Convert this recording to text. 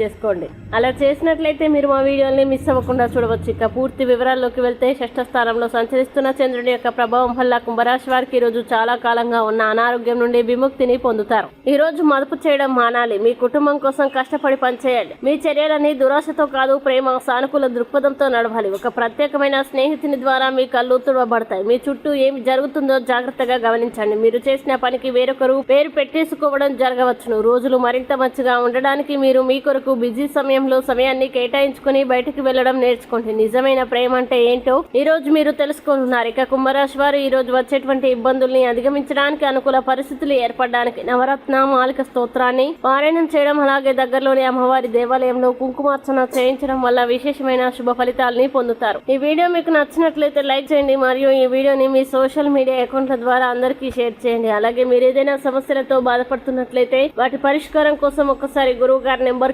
చేసుకోండి. అలా చేసినట్లయితే మీరు మా వీడియోని మిస్ అవ్వకుండా చూడవచ్చు. ఇక పూర్తి వివరాల్లోకి వెళ్తే షష్ఠ స్థానంలో సంచరిస్తున్న చంద్రుడి యొక్క ప్రభావం వల్ల కుంభరాశి వారికి ఈ రోజు చాలా కాలంగా ఉన్న అనారోగ్యం నుండి విముక్తిని పొందుతారు. ఈ రోజు మదుపు చేయడం మానాలి. మీ కుటుంబం కోసం కష్టపడి పనిచేయండి. మీ చర్యలని దురాశతో కాదు ప్రేమ సానుకూల దృక్పథంతో నడవాలి. ఒక ప్రత్యేకమైన స్నేహితుని ద్వారా మీ కళ్ళు తుడవబడతాయి. మీ చుట్టూ ఏమి జరుగుతుందో జాగ్రత్తగా గమనించండి. మీరు చేసిన పనికి వేరొకరు పేరు పెట్టేసుకోవడం జరగవచ్చును. రోజులు మరింత మంచిగా ఉండడానికి మీరు మీకు కొరకు బిజీ సమయంలో సమయాన్ని కేటాయించుకుని బయటకు వెళ్ళడం నేర్చుకోండి నిజమైన ప్రేమ అంటే ఏంటో ఈ రోజు మీరు తెలుసుకుంటున్నారు. ఇక కుంభరాశి వారు ఈ రోజు వచ్చేటువంటి ఇబ్బందుల్ని అధిగమించడానికి అనుకూల పరిస్థితులు ఏర్పడడానికి నవరత్న మాలిక స్తోత్రాన్ని పారాయణం చేయడం అలాగే దగ్గరలోని అమ్మవారి దేవాలయంలో కుంకుమార్చన చేయించడం వల్ల విశేషమైన శుభ ఫలితాలని పొందుతారు. ఈ వీడియో మీకు నచ్చినట్లయితే లైక్ చేయండి మరియు ఈ వీడియోని మీ సోషల్ మీడియా అకౌంట్ల ద్వారా అందరికీ షేర్ చేయండి. అలాగే మీరు ఏదైనా సమస్యలతో బాధపడుతున్నట్లయితే వాటి పరిష్కారం కోసం ఒకసారి గురువు గారి నెంబర్